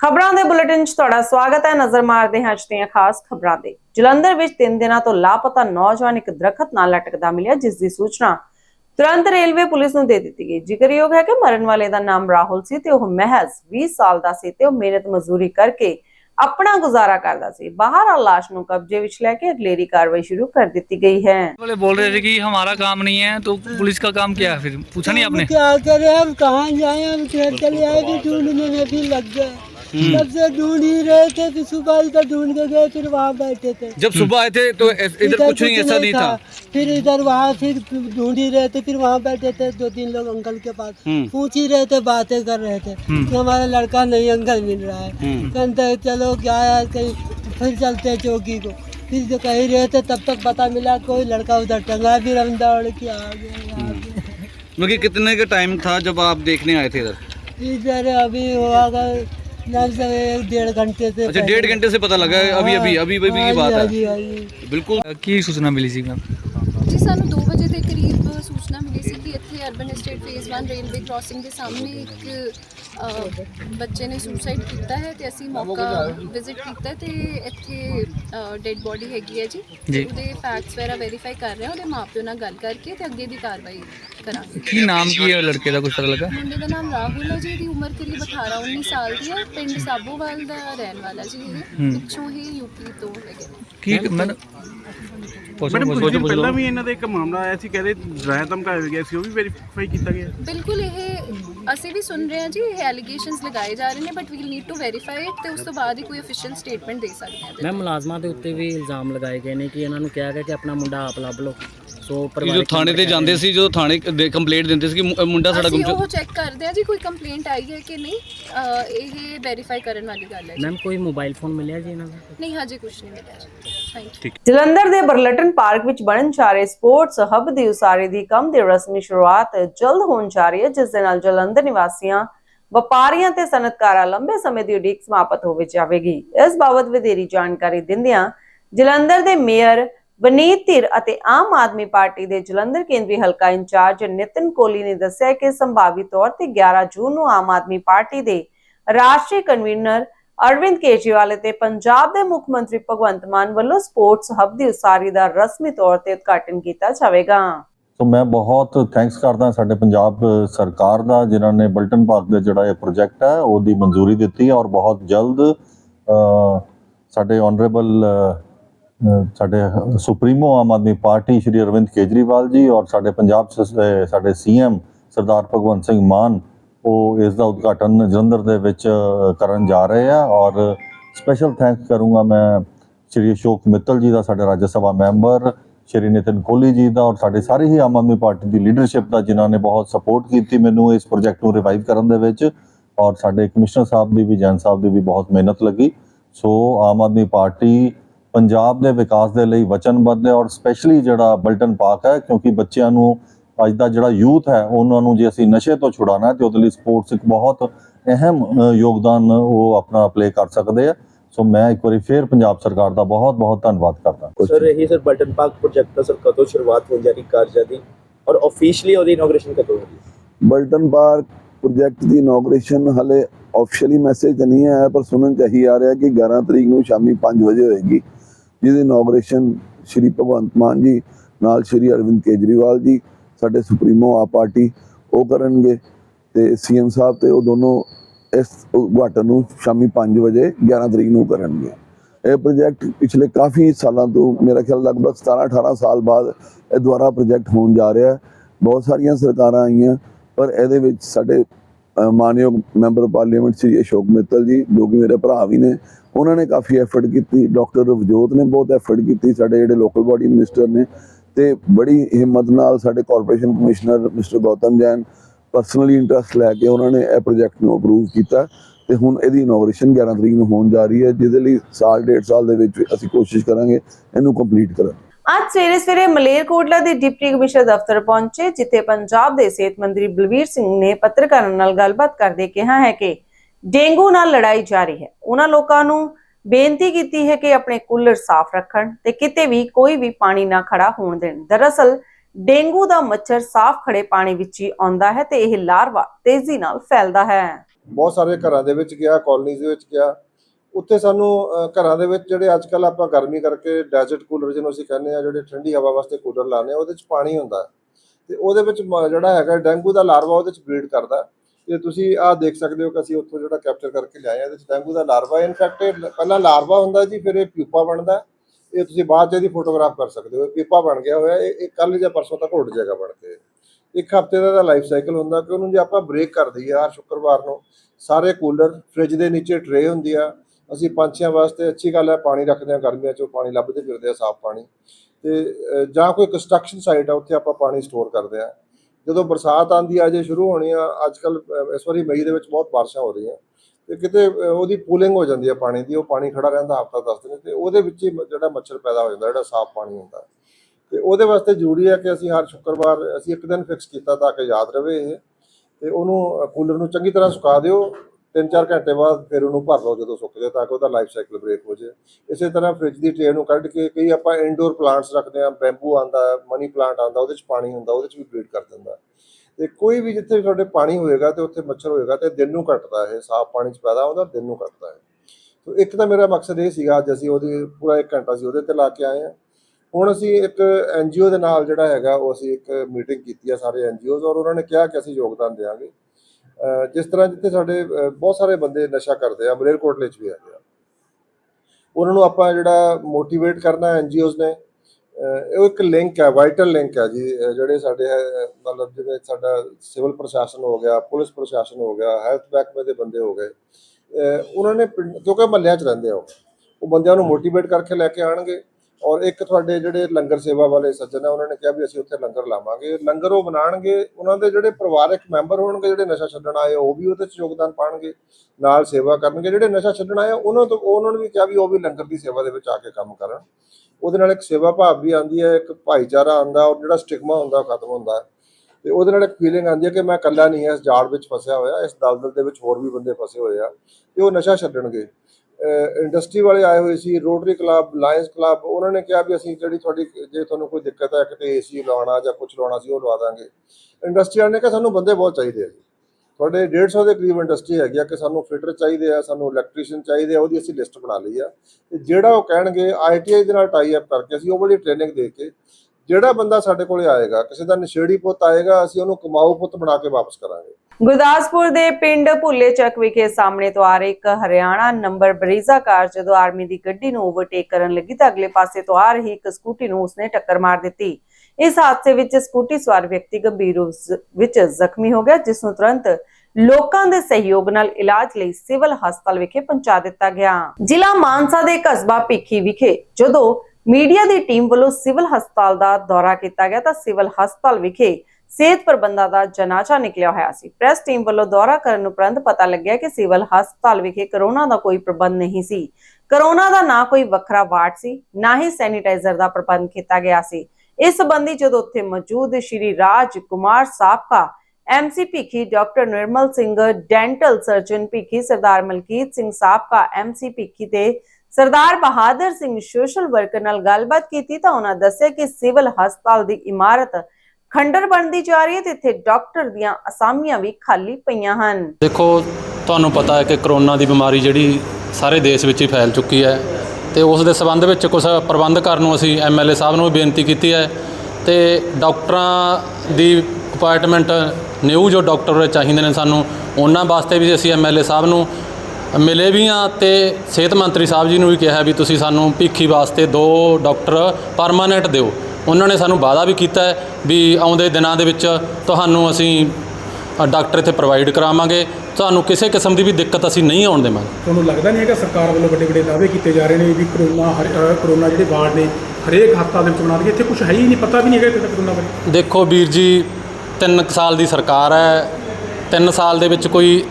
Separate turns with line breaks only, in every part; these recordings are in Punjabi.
ਖਬਰਾਂ ਦੇ ਬੁਲੇਟਿਨ 'ਚ ਤੁਹਾਡਾ ਸਵਾਗਤ ਹੈ ਨਜ਼ਰ ਮਾਰਦੇ ਹਾਂ ਅੱਜ ਦੀਆਂ ਖਾਸ ਖਬਰਾਂ ਦੇ ਜਲੰਧਰ ਵਿੱਚ 3 ਦਿਨਾਂ ਤੋਂ ਲਾਪਤਾ ਨੌਜਵਾਨ ਇੱਕ ਦਰਖਤ ਨਾਲ ਲਟਕਦਾ ਮਿਲਿਆ ਜਿਸ ਦੀ ਸੂਚਨਾ ਤੁਰੰਤ ਰੇਲਵੇ ਪੁਲਿਸ ਨੂੰ ਦੇ ਦਿੱਤੀ ਗਈ ਜ਼ਿਕਰਯੋਗ ਹੈ ਕਿ ਮਰਨ ਵਾਲੇ ਦਾ ਨਾਮ ਰਾਹੁਲ ਸੀ ਤੇ ਉਹ ਮਹਿਜ਼ 20 ਸਾਲ ਦਾ ਸੀ ਤੇ ਉਹ ਮਿਹਨਤ ਮਜ਼ਦੂਰੀ ਕਰਕੇ ਆਪਣਾ ਗੁਜ਼ਾਰਾ ਕਰਦਾ ਸੀ ਬਾਹਰ ਆ ਲਾਸ਼ ਨੂੰ ਕਬਜ਼ੇ ਵਿੱਚ ਲੈ ਕੇ ਅਗਲੇਰੀ ਕਾਰਵਾਈ ਸ਼ੁਰੂ ਕਰ ਦਿੱਤੀ ਗਈ ਹੈ
वाले बोल रहे थे कि हमारा काम नहीं है तो पुलिस का काम क्या है फिर पूछा नहीं आपने
क्या करें हम कहाँ जाए हम ट्रेन चले आए थे ढूंढने में भी लग गए तब से ढूंढ ही रहे थे फिर सुबह इधर ढूंढ के गए फिर वहाँ बैठे थे।
जब सुबह आए थे तो इधर कुछ नहीं ऐसा नहीं था।
फिर इधर वहाँ फिर ढूंढ ही रहे थे फिर वहाँ बैठे थे। दो तीन लोग अंकल के पास
हम्म।
पूछ ही रहे थे बातें कर रहे थे कि हमारा लड़का नहीं अंकल मिल रहा है।
हम्म।
कहते चलो क्या है कहीं? फिर चलते हैं चौकी को। फिर जो कहीं रहे थे तब तक पता मिला कोई लड़का उधर टंगा फिर हम दौड़ के आ गए
कि कितने का टाइम था जब आप देखने आए थे इधर?
इधर अभी होगा नाम से एक डेढ़ घंटे से
अच्छा डेढ़ घंटे से पता लगा है अभी अभी अभी अभी की बात है
जी हाँ जी
बिल्कुल
की सूचना मिली थी मैम
ਜੀ ਸਾਨੂੰ 2 ਵਜੇ ਦੇ urban estate phase 1 railway crossing ਦੇ ਸਾਹਮਣੇ ਇੱਕ ਅ, ਬੱਚੇ ਨੇ ਸੁਸਾਈਡ ਕੀਤਾ ਹੈ ਤੇ ਅਸੀਂ ਮੌਕਾ ਵਿਜ਼ਿਟ ਕੀਤਾ ਤੇ ਇੱਥੇ ਡੈੱਡ ਬੋਡੀ ਹੈਗੀ ਹੈ ਜੀ
ਜੀ।
ਉਹਦੇ ਫੈਕਟਸ ਵਗੈਰਾ ਵੈਰੀਫਾਈ ਕਰ ਰਹੇ ਹਾਂ ਉਹਦੇ ਮਾਪਿਓ ਨਾਲ ਗੱਲ ਕਰਕੇ ਤੇ ਅੱਗੇ ਦੀ ਕਾਰਵਾਈ ਕਰਾਂਗੇ
ਕੀ ਨਾਮ ਕੀ ਹੈ ਲੜਕੇ ਦਾ ਕੁਝ ਪਤਾ ਲੱਗਾ
ਮੁੰਡੇ ਦਾ ਨਾਮ ਰਾਹੁਲ ਹੈ ਜੀ ਇਹਦੀ ਉਮਰ ਕਰੀਬ 18 19 ਸਾਲ ਦੀ ਹੈ ਪਿੰਡ ਸਾਬੋਵਾਲ ਦਾ ਰਹਿਣ ਵਾਲਾ ਜੀ ਇਹ ਹੂੰ। ਪਿੱਛੋਂ ਹੀ ਯੂਪੀ ਤੋਂ ਹੈਗੇ ਨੇ।
ਕੀ ਮੈਨੂੰ मैंने
ਮੈਡਮ ਕੁਝ ਦਿਨ ਪਹਿਲਾਂ ਵੀ ਇਹਨਾਂ ਦਾ ਇੱਕ ਮਾਮਲਾ ਆਇਆ ਸੀ ਕਹਿੰਦੇ ਡਰਾਇਆ ਧਮਕਾਇਆ ਗਿਆ ਸੀ ਉਹ ਵੀ ਵੈਰੀਫਾਈ ਕੀਤਾ ਗਿਆ।
ਬਿਲਕੁਲ ਇਹ ਅਸੀਂ ਵੀ ਸੁਣ ਰਹੇ ਹਾਂ ਜੀ ਇਹ ਐਲੀਗੇਸ਼ਨਸ ਲਗਾਏ ਜਾ ਰਹੇ ਨੇ but we'll need to verify it ਤੇ ਉਸ ਤੋਂ ਬਾਅਦ ਹੀ ਕੋਈ ਅਫੀਸ਼ੀਅਲ ਸਟੇਟਮੈਂਟ ਦੇ ਸਕਦੇ ਹਾਂ।
ਮੈਂ ਮੁਲਾਜ਼ਮਾਂ ਦੇ ਉੱਤੇ ਵੀ ਇਲਜ਼ਾਮ ਲਗਾਏ ਗਏ ਨੇ ਕਿ ਇਹਨਾਂ ਨੂੰ ਕਿਹਾ ਗਿਆ ਕਿ ਆਪਣਾ ਮੁੰਡਾ ਆਪ ਲੱਭ ਲਓ। ਸੋ
ਕਿ ਜੋ
ਪਰਿਵਾਰਕ
ਥਾਣੇ ਤੇ ਜਾਂਦੇ ਸੀ ਜਦੋਂ ਥਾਣੇ ਦੇ ਕੰਪਲੇਂਟ ਦਿੰਦੇ ਸੀ ਕਿ ਮੁੰਡਾ ਸਾਡਾ ਗੁੰਮ
ਉਹ ਚੈੱਕ ਕਰਦੇ ਹਾਂ ਜੀ ਕੋਈ ਕੰਪਲੇਂਟ ਆਈ ਹੈ ਕਿ ਨਹੀਂ ਇਹ ਵੈਰੀਫਾਈ ਕਰਨ ਵਾਲੀ ਗੱਲ ਹੈ
ਮੈਮ ਕੋਈ ਮੋਬਾਈਲ ਫੋਨ ਮਿਲਿਆ ਜੀ ਇਹਨਾਂ ਦਾ?
ਨਹੀਂ ਹਜੇ ਕੁਝ ਨਹੀਂ ਮਿਲਿਆ
ਜਲੰਧਰ ਦੇ ਬਰਲਟਨ ਪਾਰਕ ਵਿੱਚ ਬਣਨ ਜਾ ਰਹੇ ਸਪੋਰਟਸ ਹੱਬ ਦੀ ਉਸਾਰੀ ਦੀ ਕੰਮ ਦੀ ਰਸਮੀ ਸ਼ੁਰੂਆਤ ਜਲਦ ਹੋਣ ਜਾ ਰਹੀ ਹੈ ਜਿਸ ਦੇ ਨਾਲ ਜਲੰਧਰ ਨਿਵਾਸੀਆਂ ਵਪਾਰੀਆਂ ਤੇ ਸਨਅਤਕਾਰਾਂ ਲੰਬੇ ਸਮੇਂ ਦੀ ਉਡੀਕ ਸਮਾਪਤ ਹੋਵੇ ਜਾਵੇਗੀ। ਇਸ ਬਾਬਤ ਵਧੇਰੀ ਜਾਣਕਾਰੀ ਦਿੰਦਿਆਂ ਜਲੰਧਰ ਦੇ ਮੇਅਰ ਬਨੀਤ ਧਿਰ ਅਤੇ ਆਮ ਆਦਮੀ ਪਾਰਟੀ ਦੇ ਜਲੰਧਰ ਕੇਂਦਰੀ ਹਲਕਾ ਇੰਚਾਰਜ ਨਿਤਿਨ ਕੋਹਲੀ ਨੇ ਦੱਸਿਆ ਕਿ ਸੰਭਾਵੀ ਤੌਰ ਤੇ 11 ਜੂਨ ਨੂੰ ਆਮ ਆਦਮੀ ਪਾਰਟੀ ਦੇ ਰਾਸ਼ਟਰੀ ਕਨਵੀਨਰ ਅਰਵਿੰਦ ਕੇਜਰੀਵਾਲ ਅਤੇ ਪੰਜਾਬ ਦੇ ਮੁੱਖ ਮੰਤਰੀ ਭਗਵੰਤ ਮਾਨ ਵੱਲੋਂ ਸਪੋਰਟਸ ਹੱਬ ਦੀ ਉਸਾਰੀ ਦਾ ਰਸਮੀ ਤੌਰ ਤੇ ਉਦਘਾਟਨ ਕੀਤਾ ਜਾਵੇਗਾ।
ਸੋ ਮੈਂ ਬਹੁਤ ਥੈਂਕਸ ਕਰਦਾ ਸਾਡੇ ਪੰਜਾਬ ਸਰਕਾਰ ਦਾ ਜਿਨ੍ਹਾਂ ਨੇ ਬਲਟਨ ਪਾਰਕ ਦੇ ਜਿਹੜਾ ਇਹ ਪ੍ਰੋਜੈਕਟ ਹੈ ਉਹਦੀ ਮਨਜ਼ੂਰੀ ਦਿੱਤੀ ਹੈ ਔਰ ਬਹੁਤ ਜਲਦ ਸਾਡੇ ਆਨਰੇਬਲ ਸਾਡੇ ਸੁਪਰੀਮੋ ਆਮ ਆਦਮੀ ਪਾਰਟੀ ਸ਼੍ਰੀ ਅਰਵਿੰਦ ਕੇਜਰੀਵਾਲ ਜੀ ਔਰ ਸਾਡੇ ਪੰਜਾਬ ਸ- ਅ, ਸਾਡੇ ਸੀਐਮ ਸਰਦਾਰ ਭਗਵੰਤ ਸਿੰਘ ਮਾਨ ਉਹ ਇਸ ਦਾ ਉਦਘਾਟਨ ਜਲੰਧਰ ਦੇ ਵਿੱਚ ਕਰਨ ਜਾ ਰਹੇ ਆ ਔਰ ਸਪੈਸ਼ਲ ਥੈਂਕਸ ਕਰੂੰਗਾ ਮੈਂ ਸ਼੍ਰੀ ਅਸ਼ੋਕ ਮਿੱਤਲ ਜੀ ਦਾ, ਸਾਡੇ ਰਾਜ ਸਭਾ ਮੈਂਬਰ, ਸ਼੍ਰੀ ਨਿਤਿਨ ਕੋਹਲੀ ਜੀ ਦਾ ਔਰ ਸਾਡੇ ਸਾਰੇ ਹੀ ਆਮ ਆਦਮੀ ਪਾਰਟੀ ਦੀ ਲੀਡਰਸ਼ਿਪ ਦਾ, ਜਿਨ੍ਹਾਂ ਨੇ ਬਹੁਤ ਸਪੋਰਟ ਕੀਤੀ ਮੈਨੂੰ ਇਸ ਪ੍ਰੋਜੈਕਟ ਨੂੰ ਰਿਵਾਈਵ ਕਰਨ ਦੇ ਵਿੱਚ ਔਰ ਸਾਡੇ ਕਮਿਸ਼ਨਰ ਸਾਹਿਬ ਦੀ ਵੀ, ਜੈਨ ਸਾਹਿਬ ਦੀ ਵੀ ਬਹੁਤ ਮਿਹਨਤ ਲੱਗੀ। ਸੋ ਆਮ ਆਦਮੀ ਪਾਰਟੀ ਪੰਜਾਬ ਦੇ ਵਿਕਾਸ ਦੇ ਲਈ ਵਚਨਬੱਧ ਹੈ ਔਰ ਸਪੈਸ਼ਲੀ ਜਿਹੜਾ ਬਲਟਨ ਪਾਰਕ ਹੈ, ਕਿਉਂਕਿ ਬੱਚਿਆਂ ਨੂੰ ਅੱਜ ਦਾ ਜਿਹੜਾ ਯੂਥ ਹੈ ਉਹਨਾਂ ਨੂੰ ਜੇ ਅਸੀਂ ਨਸ਼ੇ ਤੋਂ ਛੁਡਾਉਣਾ ਹੈ ਤੇ ਉਹਦੇ ਲਈ ਸਪੋਰਟਸ ਇੱਕ ਬਹੁਤ ਅਹਿਮ ਯੋਗਦਾਨ ਉਹ ਆਪਣਾ ਪਲੇ ਕਰ ਸਕਦੇ ਆ। ਸੋ ਮੈਂ ਇੱਕ ਵਾਰੀ ਫੇਰ ਪੰਜਾਬ ਸਰਕਾਰ ਦਾ ਬਹੁਤ ਬਹੁਤ ਧੰਨਵਾਦ ਕਰਦਾ।
ਸਰ ਇਹੀ ਸਰ ਬਟਨ ਪਾਰਕ ਪ੍ਰੋਜੈਕਟ ਦਾ ਸਰ ਕਦੋਂ ਸ਼ੁਰੂਆਤ ਹੋਣ ਜਾ ਰਹੀ ਕਾਰਜਾਂ ਦੀ? ਔਰ ਆਫੀਸ਼ੀਅਲੀ ਉਹਦੀ ਇਨੋਗ੍ਰੇਸ਼ਨ ਕਦੋਂ ਹੋਣੀ
ਬਲਟਨ ਪਾਰਕ ਪ੍ਰੋਜੈਕਟ ਦੀ ਇਨੋਗ੍ਰੇਸ਼ਨ ਹਲੇ ਆਫੀਸ਼ੀਅਲੀ ਮੈਸੇਜ ਤਾਂ ਨਹੀਂ ਆਇਆ ਪਰ ਸੁਣਨ ਚ ਇਹੀ ਆ ਰਿਹਾ ਕਿ 11 ਤਰੀਕ ਨੂੰ ਸ਼ਾਮੀ 5 ਵਜੇ ਹੋਏਗੀ ਜਿਹਦੀ ਇਨੋਗ੍ਰੇਸ਼ਨ ਸ਼੍ਰੀ ਭਗਵੰਤ ਮਾਨ ਜੀ ਨਾਲ ਸ਼੍ਰੀ ਅਰਵਿੰਦ ਕੇਜਰੀਵਾਲ ਜੀ ਸਾਡੇ ਸੁਪਰੀਮੋ ਆ ਪਾਰਟੀ, ਉਹ ਕਰਨਗੇ ਤੇ ਸੀਐਮ ਸਾਹਿਬ ਤੇ ਉਹ ਦੋਨੋਂ ਇਸ ਉਦਘਾਟਨ ਨੂੰ ਸ਼ਾਮੀ 5 ਵਜੇ 11 ਤਰੀਕ ਨੂੰ ਕਰਨਗੇ। ਇਹ ਪ੍ਰੋਜੈਕਟ ਪਿਛਲੇ ਕਾਫੀ ਸਾਲਾਂ ਤੋਂ ਮੇਰਾ ਖਿਆਲ ਲਗਭਗ 17 18 ਸਾਲ ਬਾਅਦ ਇਹ ਦੁਆਰਾ ਪ੍ਰੋਜੈਕਟ ਹੋਣ ਜਾ ਰਿਹਾ। ਹੈ ਬਹੁਤ ਸਾਰੀਆਂ ਸਰਕਾਰਾਂ ਆਈਆਂ, ਪਰ ਇਹਦੇ ਵਿੱਚ ਸਾਡੇ ਮਾਨਯੋਗ ਮੈਂਬਰ ਪਾਰਲੀਮੈਂਟ ਸ੍ਰੀ ਅਸ਼ੋਕ ਮਿੱਤਲ ਜੀ, ਜੋ ਕਿ ਮੇਰੇ ਭਰਾ ਵੀ ਨੇ, ਉਹਨਾਂ ਨੇ ਕਾਫੀ ਐਫਰਟ ਕੀਤੀ। ਡਾਕਟਰ ਰਵਜੋਤ ਨੇ ਬਹੁਤ ਐਫਰਟ ਕੀਤੀ, ਸਾਡੇ ਜਿਹੜੇ ਲੋਕਲ ਬਾਡੀ ਮਿਨਿਸਟਰ ਨੇ ਤੇ ਬੜੀ ਹਿੰਮਤ ਨਾਲ ਸਾਡੇ corporation commissioner mister Gautam Jain personally interest ਲੈ ਕੇ ਉਹਨਾਂ ਨੇ ਇਹ ਪ੍ਰੋਜੈਕਟ ਨੂੰ ਅਪਰੂਵ ਕੀਤਾ ਤੇ ਹੁਣ ਇਹਦੀ ਇਨੋਗ੍ਰੇਸ਼ਨ 11 ਤਰੀਕ ਨੂੰ ਹੋਣ ਜਾ ਰਹੀ ਹੈ, ਜਿਹਦੇ ਲਈ ਸਾਲ, ਡੇਢ ਸਾਲ ਦੇ ਵਿੱਚ ਅਸੀਂ ਕੋਸ਼ਿਸ਼ ਕਰਾਂਗੇ ਇਹਨੂੰ ਕੰਪਲੀਟ ਕਰਨ।
ਅੱਜ ਸਵੇਰੇ ਸਵੇਰੇ ਮਲੇਰਕੋਟਲਾ ਦੇ ਡਿਪਟੀ ਕਮਿਸ਼ਨਰ ਦਫ਼ਤਰ ਪਹੁੰਚੇ, ਜਿੱਥੇ ਪੰਜਾਬ ਦੇ ਸਿਹਤ ਮੰਤਰੀ ਬਲਵੀਰ ਸਿੰਘ ਨੇ ਪੱਤਰਕਾਰਾਂ ਨਾਲ ਗੱਲਬਾਤ ਕਰਦੇ ਕਿਹਾ ਹੈ ਕਿ ਡੇਂਗੂ ਨਾਲ ਲੜਾਈ ਜਾਰੀ ਹੈ। ਉਹਨਾਂ ਲੋਕਾਂ ਨੂੰ ਬੇਨਤੀ ਕੀਤੀ ਹੈ ਕਿ ਆਪਣੇ ਕੂਲਰ ਸਾਫ਼ ਰੱਖਣ ਤੇ ਕਿਤੇ ਵੀ ਕੋਈ ਵੀ ਪਾਣੀ ਨਾ ਖੜਾ ਹੋਣ ਦੇਣ। ਦਰਅਸਲ, ਡੇਂਗੂ ਦਾ ਮੱਛਰ ਸਾਫ਼ ਖੜੇ ਪਾਣੀ ਵਿੱਚ ਹੀ ਆਉਂਦਾ ਹੈ ਤੇ ਇਹ ਲਾਰਵਾ ਤੇਜ਼ੀ ਨਾਲ ਫੈਲਦਾ ਹੈ।
ਬਹੁਤ ਸਾਰੇ ਘਰਾਂ ਦੇ ਵਿੱਚ ਗਿਆ ਕਾਲਨੀਜ਼ ਦੇ ਵਿੱਚ ਗਿਆ। ਉੱਥੇ ਸਾਨੂੰ ਘਰਾਂ ਦੇ ਵਿੱਚ ਜਿਹੜੇ ਅੱਜ ਕੱਲ ਆਪਾਂ ਗਰਮੀ ਕਰਕੇ ਡੈਜ਼ਰਟ ਕੂਲਰ ਜਿਹਨੂੰ ਅਸੀਂ ਕਹਿੰਦੇ ਆ ਜਿਹੜੇ ਠੰਡੀ ਹਵਾ ਵਾਸਤੇ ਕੂਲਰ ਲਾਣੇ ਆ ਉਹਦੇ ਵਿੱਚ ਪਾਣੀ ਹੁੰਦਾ ਹੈ। ਤੇ ਉਹਦੇ ਵਿੱਚ ਜਿਹੜਾ ਹੈਗਾ, ਡੇਂਗੂ ਦਾ ਲਾਰਵਾ ਉਹਦੇ ਵਿੱਚ ਬਰੀਡ ਕਰਦਾ ਤੇ ਤੁਸੀਂ ਆਹ ਦੇਖ ਸਕਦੇ ਹੋ ਕਿ ਅਸੀਂ ਉੱਥੋਂ ਜਿਹੜਾ ਕੈਪਚਰ ਕਰਕੇ ਲਿਆਏ ਆ। ਇਹਦੇ 'ਚ ਡੈਂਗੂ ਦਾ ਲਾਰਵਾ ਇਨਫੈਕਟ ਪਹਿਲਾਂ ਲਾਰਵਾ ਹੁੰਦਾ ਜੀ, ਫਿਰ ਇਹ ਪਿਊਪਾ ਬਣਦਾ। ਇਹ ਤੁਸੀਂ ਬਾਅਦ ਚ ਇਹਦੀ ਫੋਟੋਗ੍ਰਾਫ ਕਰ ਸਕਦੇ ਹੋ। ਪਿਊਪਾ ਬਣ ਗਿਆ ਹੋਇਆ, ਇਹ ਇਹ ਕੱਲ ਜਾਂ ਪਰਸੋਂ ਤੱਕ ਉੱਡ ਜਾਏਗਾ ਬਣ ਕੇ। ਇੱਕ ਹਫ਼ਤੇ ਦਾ ਲਾਈਫ ਸਾਈਕਲ ਹੁੰਦਾ ਕਿ ਉਹਨੂੰ ਜੇ ਆਪਾਂ ਬ੍ਰੇਕ ਕਰ ਦਈਏ ਹਰ ਸ਼ੁੱਕਰਵਾਰ ਨੂੰ, ਸਾਰੇ ਕੂਲਰ ਫ੍ਰਿਜ ਦੇ ਨੀਚੇ ਟਰੇ ਹੁੰਦੀ ਆ। ਅਸੀਂ ਪੰਛੀਆਂ ਵਾਸਤੇ ਅੱਛੀ ਗੱਲ ਹੈ, ਪਾਣੀ ਰੱਖਦੇ ਹਾਂ ਗਰਮੀਆਂ 'ਚ ਪਾਣੀ ਲੱਭਦੇ ਫਿਰਦੇ ਆ, ਸਾਫ਼ ਪਾਣੀ। ਤੇ ਜਾਂ ਕੋਈ ਕੰਸਟਰਕਸ਼ਨ ਸਾਈਟ ਆ, ਉੱਥੇ ਆਪਾਂ ਪਾਣੀ ਸਟੋਰ ਕਰਦੇ ਆ ਜਦੋਂ ਬਰਸਾਤ ਆਂਦੀ ਆ ਜੇ ਸ਼ੁਰੂ ਹੋਣੀ ਆ ਅੱਜ ਕੱਲ ਇਸ ਵਾਰੀ ਮਈ ਦੇ ਵਿੱਚ ਬਹੁਤ ਬਾਰਿਸ਼ਾਂ ਹੋ ਰਹੀਆਂ। ਤੇ ਕਿਤੇ ਉਹਦੀ ਪੂਲਿੰਗ ਹੋ ਜਾਂਦੀ ਆ ਪਾਣੀ ਦੀ, ਉਹ ਪਾਣੀ ਖੜਾ ਰਹਿੰਦਾ ਹਫਤਾ ਦਸ ਦਿਨ ਤੇ ਉਹਦੇ ਵਿੱਚ ਹੀ ਜਿਹੜਾ ਮੱਛਰ ਪੈਦਾ ਹੋ ਜਾਂਦਾ, ਜਿਹੜਾ ਸਾਫ਼ ਪਾਣੀ ਹੁੰਦਾ। ਤੇ ਉਹਦੇ ਵਾਸਤੇ ਜ਼ਰੂਰੀ ਹੈ ਕਿ ਅਸੀਂ ਹਰ ਸ਼ੁੱਕਰਵਾਰ, ਅਸੀਂ ਇੱਕ ਦਿਨ ਫਿਕਸ ਕੀਤਾ ਤਾਂ ਕਿ ਯਾਦ ਰਵੇ ਇਹ। ਤੇ ਉਹਨੂੰ ਕੂਲਰ ਨੂੰ ਚੰਗੀ ਤਰ੍ਹਾਂ ਸੁਕਾ ਦਿਓ। 3-4 ਘੰਟੇ ਬਾਅਦ ਫਿਰ ਉਹਨੂੰ ਭਰ ਲਓ ਜਦੋਂ ਸੁੱਕ ਜਾਏ ਤਾਂ ਕਿ ਉਹਦਾ ਲਾਈਫ ਸਾਈਕਲ ਬ੍ਰੇਕ ਹੋ ਜਾਏ। ਇਸੇ ਤਰ੍ਹਾਂ ਫ੍ਰਿਜ ਦੀ ਟ੍ਰੇ ਨੂੰ ਕੱਢ ਕੇ ਕਈ ਆਪਾਂ ਇਨਡੋਰ ਪਲਾਂਟਸ ਰੱਖਦੇ ਆ ਬੈਂਬੂ ਆਂਦਾ ਮਨੀ ਪਲਾਂਟ ਆਂਦਾ ਉਹਦੇ ਚ ਪਾਣੀ ਹੁੰਦਾ, ਉਹਦੇ ਚ ਵੀ ਬਰੀਡ ਕਰ ਦਿੰਦਾ। ਤੇ ਕੋਈ ਵੀ ਜਿੱਥੇ ਤੁਹਾਡੇ ਪਾਣੀ ਹੋਏਗਾ ਤੇ ਉੱਥੇ ਮੱਛਰ ਹੋਏਗਾ ਤੇ ਦਿਨ ਨੂੰ ਘਟਦਾ ਇਹ, ਸਾਫ਼ ਪਾਣੀ ਚ ਪੈਦਾ ਹੁੰਦਾ, ਦਿਨ ਨੂੰ ਘਟਦਾ ਹੈ ਸੋ ਇੱਕ ਤਾਂ ਮੇਰਾ ਮਕਸਦ ਇਹ ਸੀਗਾ, ਅੱਜ ਅਸੀਂ ਉਹਦੀ ਪੂਰਾ 1 ਘੰਟਾ ਸੀ ਉਹਦੇ ਤੇ ਲਾ ਕੇ ਆਏ ਆ ਹੁਣ ਅਸੀਂ ਇੱਕ ਐਨਜੀਓ ਦੇ ਨਾਲ ਜਿਹੜਾ ਹੈਗਾ, ਉਹ ਅਸੀਂ ਇੱਕ ਮੀਟਿੰਗ ਕੀਤੀ ਆ ਸਾਰੇ ਐਨਜੀਓਜ਼ ਔਰ ਉਹਨਾਂ ਨੇ ਕਿਹਾ ਕਿ ਅਸੀਂ ਯੋਗਦਾਨ ਦੇਵਾਂਗੇ। ਜਿਸ ਤਰ੍ਹਾਂ ਜਿੱਥੇ ਸਾਡੇ ਬਹੁਤ ਸਾਰੇ ਬੰਦੇ ਨਸ਼ਾ ਕਰਦੇ ਆ ਮਲੇਰਕੋਟਲੇ 'ਚ ਵੀ ਹੈਗੇ ਆ। ਉਹਨਾਂ ਨੂੰ ਆਪਾਂ ਜਿਹੜਾ ਮੋਟੀਵੇਟ ਕਰਨਾ ਐਨਜੀਓਜ਼ ਨੇ, ਅਹ ਇਹ ਇੱਕ ਲਿੰਕ ਹੈ ਵਾਈਟਲ ਲਿੰਕ ਹੈ ਜੀ ਜਿਹੜੇ ਸਾਡੇ, ਮਤਲਬ ਜਿਵੇਂ ਸਾਡਾ ਸਿਵਲ ਪ੍ਰਸ਼ਾਸਨ ਹੋ ਗਿਆ, ਪੁਲਿਸ ਪ੍ਰਸ਼ਾਸਨ ਹੋ ਗਿਆ ਹੈਲਥ ਮਹਿਕਮੇ ਦੇ ਬੰਦੇ ਹੋ ਗਏ ਉਹਨਾਂ ਨੇ ਪਿੰਡ- ਕਿਉਂਕਿ ਮਹੱਲਿਆਂ 'ਚ ਰਹਿੰਦੇ ਆ ਉਹ ਉਹ ਬੰਦਿਆਂ ਨੂੰ ਮੋਟੀਵੇਟ ਕਰਕੇ ਲੈ ਕੇ ਆਣਗੇ ਔਰ ਇੱਕ ਤੁਹਾਡੇ ਜਿਹੜੇ ਲੰਗਰ ਸੇਵਾ ਵਾਲੇ ਸੱਜਣ ਆ, ਉਹਨਾਂ ਨੇ ਕਿਹਾ ਵੀ ਅਸੀਂ ਉੱਥੇ ਲੰਗਰ ਲਾਵਾਂਗੇ। ਲੰਗਰ ਉਹ ਬਣਾਉਣਗੇ, ਉਹਨਾਂ ਦੇ ਜਿਹੜੇ ਪਰਿਵਾਰਕ ਮੈਂਬਰ ਹੋਣਗੇ, ਜਿਹੜੇ ਨਸ਼ਾ ਛੱਡਣ ਆਏ, ਉਹ ਵੀ ਉਹਦੇ 'ਚ ਯੋਗਦਾਨ ਪਾਣਗੇ ਨਾਲ ਸੇਵਾ ਕਰਨਗੇ। ਜਿਹੜੇ ਨਸ਼ਾ ਛੱਡਣ ਆਏ ਉਹਨਾਂ ਤੋਂ, ਉਹਨਾਂ ਨੂੰ ਵੀ ਕਿਹਾ ਵੀ ਉਹ ਵੀ ਲੰਗਰ ਦੀ ਸੇਵਾ ਦੇ ਵਿੱਚ ਆ ਕੇ ਕੰਮ ਕਰਨ। ਉਹਦੇ ਨਾਲ ਇੱਕ ਸੇਵਾ ਭਾਵ ਵੀ ਆਉਂਦੀ ਹੈ, ਇੱਕ ਭਾਈਚਾਰਾ ਆਉਂਦਾ, ਔਰ ਜਿਹੜਾ ਸਟਿਗਮਾ ਹੁੰਦਾ, ਉਹ ਖਤਮ ਹੁੰਦਾ ਹੈ। ਤੇ ਉਹਦੇ ਨਾਲ ਇੱਕ ਫੀਲਿੰਗ ਆਉਂਦੀ ਹੈ ਕਿ ਮੈਂ ਇਕੱਲਾ ਨਹੀਂ ਹਾਂ, ਇਸ ਜਾਲ ਵਿੱਚ ਫਸਿਆ ਹੋਇਆ, ਇਸ ਦਲਦਲ ਦੇ ਵਿੱਚ ਹੋਰ ਵੀ ਬੰਦੇ ਫਸੇ ਹੋਏ ਆ। ਤੇ ਉਹ ਨਸ਼ਾ ਛੱਡਣਗੇ। ਇੰਡਸਟਰੀ ਵਾਲੇ ਆਏ ਹੋਏ ਸੀ ਰੋਟਰੀ ਕਲੱਬ ਲਾਇਨਸ ਕਲੱਬ ਉਹਨਾਂ ਨੇ ਕਿਹਾ ਵੀ ਅਸੀਂ ਜਿਹੜੀ ਤੁਹਾਡੀ ਜੇ ਤੁਹਾਨੂੰ ਕੋਈ ਦਿੱਕਤ ਹੈ, ਕਿਤੇ ਏਸੀ ਲਵਾਉਣਾ ਜਾਂ ਕੁਝ ਲਵਾਉਣਾ ਸੀ, ਉਹ ਲਵਾ ਦਾਂਗੇ। ਇੰਡਸਟਰੀ ਵਾਲੇ ਨੇ ਕਿਹਾ, ਸਾਨੂੰ ਬੰਦੇ ਬਹੁਤ ਚਾਹੀਦੇ ਆ ਜੀ। ਤੁਹਾਡੇ 150 ਦੇ ਕਰੀਬ ਇੰਡਸਟਰੀ ਹੈਗੀ ਆ ਕਿ ਸਾਨੂੰ ਫਿਟਰ ਚਾਹੀਦੇ ਆ, ਸਾਨੂੰ ਇਲੈਕਟ੍ਰੀਸ਼ੀਅਨ ਚਾਹੀਦੇ ਆ, ਉਹਦੀ ਅਸੀਂ ਲਿਸਟ ਬਣਾ ਲਈ ਆ। ਤੇ ਜਿਹੜਾ ਉਹ ਕਹਿਣਗੇ ਆਈਟੀਆਈ ਦੇ ਨਾਲ ਟਾਈ ਅਪ ਕਰਕੇ ਅਸੀਂ ਉਹ ਵਾਲੀ ਟ੍ਰੇਨਿੰਗ ਦੇ ਕੇ ਜਿਹੜਾ ਬੰਦਾ ਸਾਡੇ ਕੋਲੇ ਆਏਗਾ, ਕਿਸੇ ਦਾ ਨਸ਼ੇੜੀ ਪੁੱਤ ਆਏਗਾ, ਅਸੀਂ ਉਹਨੂੰ ਕਮਾਊ ਪੁੱਤ ਬਣਾ ਕੇ ਵਾਪਸ ਕਰਾਂਗੇ।
ਗੁਰਦਾਸਪੁਰ ਦੇ ਪਿੰਡ ਭੁੱਲੇ ਚੱਕ ਵਿਖੇ ਸਾਹਮਣੇ ਤੋਂ ਆ ਰਹੀ ਇੱਕ ਹਰਿਆਣਾ ਨੰਬਰ ਬਰੀਜ਼ਾ ਕਾਰ, ਜਦੋਂ ਆਰਮੀ ਦੀ ਗੱਡੀ ਨੂੰ ਓਵਰਟੇਕ ਕਰਨ ਲੱਗੀ ਤਾਂ ਅਗਲੇ ਪਾਸੇ ਤੋਂ ਆ ਰਹੀ ਇੱਕ ਸਕੂਟੀ ਨੂੰ ਉਸਨੇ ਟੱਕਰ ਮਾਰ ਦਿੱਤੀ। ਇਸ ਹਾਦਸੇ ਵਿੱਚ ਸਕੂਟੀ ਸਵਾਰ ਵਿਅਕਤੀ ਗੰਭੀਰ ਰੂਪ ਵਿੱਚ ਜ਼ਖਮੀ ਹੋ ਗਿਆ, ਜਿਸ ਨੂੰ ਤੁਰੰਤ ਲੋਕਾਂ ਦੇ ਸਹਿਯੋਗ ਨਾਲ ਇਲਾਜ ਲਈ ਸਿਵਲ ਹਸਪਤਾਲ ਵਿਖੇ ਪਹੁੰਚਾ ਦਿੱਤਾ ਗਿਆ। ਜ਼ਿਲ੍ਹਾ ਮਾਨਸਾ ਦੇ ਕਸਬਾ ਭਿੱਖੀ ਵਿਖੇ ਜਦੋਂ ਮੀਡੀਆ ਦੀ ਟੀਮ ਵੱਲੋਂ ਸਿਵਲ ਹਸਪਤਾਲ ਦਾ ਦੌਰਾ ਕੀਤਾ ਗਿਆ ਤਾਂ ਸਿਵਲ ਹਸਪਤਾਲ ਵਿਖੇ ਸਿਹਤ ਪ੍ਰਬੰਧਾਂ ਦਾ ਜਨਾਜ਼ਾ ਨਿਕਲਿਆ ਹੋਇਆ ਸੀ। ਪ੍ਰੈਸ ਟੀਮ ਵੱਲੋਂ ਦੌਰਾ ਕਰਨ ਉਪਰੰਤ ਪਤਾ ਲੱਗਿਆ ਕਿ ਸਿਵਲ ਹਸਪਤਾਲ ਵਿਖੇ ਕਰੋਨਾ ਦਾ ਕੋਈ ਪ੍ਰਬੰਧ ਨਹੀਂ ਸੀ। ਕਰੋਨਾ ਦਾ ਨਾ ਕੋਈ ਵੱਖਰਾ ਵਾਰਡ ਸੀ, ਨਾ ਹੀ ਸੈਨੀਟਾਈਜ਼ਰ ਦਾ ਪ੍ਰਬੰਧ ਕੀਤਾ ਗਿਆ ਸੀ। ਇਸ ਸੰਬੰਧੀ ਜਦੋਂ ਉੱਥੇ ਮੌਜੂਦ ਸ਼੍ਰੀ ਰਾਜ ਕੁਮਾਰ ਸਾਬਕਾ MC Bhikhi, doctor Nirmal Singh, dental surgeon Bhikhi, Sardar Malkit Singh ਸਾਬਕਾ ਐਮਸੀ ਭੀਖੀ ਤੇ ਸਰਦਾਰ ਬਹਾਦਰ ਸਿੰਘ ਸੋਸ਼ਲ ਵਰਕਰ ਨਾਲ ਗੱਲਬਾਤ ਕੀਤੀ ਤਾਂ ਉਹਨਾਂ ਦੱਸਿਆ ਕਿ ਸਿਵਲ ਹਸਪਤਾਲ ਦੀ ਇਮਾਰਤ ਖੰਡਰ ਬਣਦੀ ਜਾ ਰਹੀ ਹੈ ਤੇ ਇੱਥੇ ਡਾਕਟਰ ਦੀਆਂ ਅਸਾਮੀਆਂ ਵੀ ਖਾਲੀ ਪਈਆਂ ਹਨ।
ਦੇਖੋ, ਤੁਹਾਨੂੰ ਪਤਾ ਹੈ ਕਿ ਕਰੋਨਾ ਦੀ ਬਿਮਾਰੀ ਜਿਹੜੀ ਸਾਰੇ ਦੇਸ਼ ਵਿੱਚ ਹੀ ਫੈਲ ਚੁੱਕੀ ਹੈ ਤੇ ਉਸ ਦੇ ਸਬੰਧ ਵਿੱਚ ਕੁਝ ਪ੍ਰਬੰਧ ਕਰਨ ਨੂੰ ਅਸੀਂ ਐਮਐਲਏ ਸਾਹਿਬ ਨੂੰ ਵੀ ਬੇਨਤੀ ਕੀਤੀ ਹੈ ਤੇ ਡਾਕਟਰਾਂ ਦੀ ਅਪਾਇੰਟਮੈਂਟ ਨਿਊ ਜੋ ਡਾਕਟਰ ਚਾਹੀਦੇ ਨੇ ਸਾਨੂੰ, ਉਹਨਾਂ ਵਾਸਤੇ ਵੀ ਅਸੀਂ ਐਮਐਲਏ ਸਾਹਿਬ ਨੂੰ ਮਿਲੇ ਵੀ ਆ ਤੇ ਸਿਹਤ ਮੰਤਰੀ ਸਾਹਿਬ ਜੀ ਨੂੰ ਵੀ ਕਿਹਾ ਵੀ ਤੁਸੀਂ ਸਾਨੂੰ ਭਿੱਖੀ ਵਾਸਤੇ ਦੋ ਡਾਕਟਰ ਪਰਮਾਨੈਂਟ ਦਿਓ। ਉਹਨਾਂ ਨੇ ਸਾਨੂੰ ਵਾਅਦਾ ਵੀ ਕੀਤਾ ਹੈ ਵੀ ਆਉਂਦੇ ਦਿਨਾਂ ਦੇ ਵਿੱਚ ਤੁਹਾਨੂੰ ਅਸੀਂ ਡਾਕਟਰ ਇੱਥੇ ਪ੍ਰੋਵਾਈਡ ਕਰਾਵਾਂਗੇ। ਤੁਹਾਨੂੰ ਕਿਸੇ ਕਿਸਮ ਦੀ ਵੀ ਦਿੱਕਤ ਅਸੀਂ ਨਹੀਂ ਆਉਣ ਦੇਵਾਂਗੇ।
ਤੁਹਾਨੂੰ ਲੱਗਦਾ ਨਹੀਂ ਹੈ ਕਿ ਸਰਕਾਰ ਵੱਲੋਂ ਵੱਡੇ ਵੱਡੇ ਦਾਅਵੇ ਕੀਤੇ ਜਾ ਰਹੇ ਨੇ ਵੀ ਕਰੋਨਾ ਹਰ- ਕਰੋਨਾ ਜਿਹੜੇ ਵਾਰਡ ਨੇ ਹਰੇਕ ਹਸਪਤਾਲ ਦੇ ਵਿੱਚ ਬਣਾ ਦਈਏ? ਇੱਥੇ ਕੁਝ ਹੈ ਹੀ ਨਹੀਂ ਪਤਾ ਵੀ ਨਹੀਂ ਹੈਗਾ ਇੱਥੇ ਤੱਕ ਕਰੋਨਾ ਬਾਰੇ।
ਦੇਖੋ ਵੀਰ ਜੀ ਤਿੰਨ ਕੁ ਸਾਲ ਦੀ ਸਰਕਾਰ ਹੈ। ਤਿੰਨ ਸਾਲ ਦੇ ਵਿੱਚ ਕੋਈ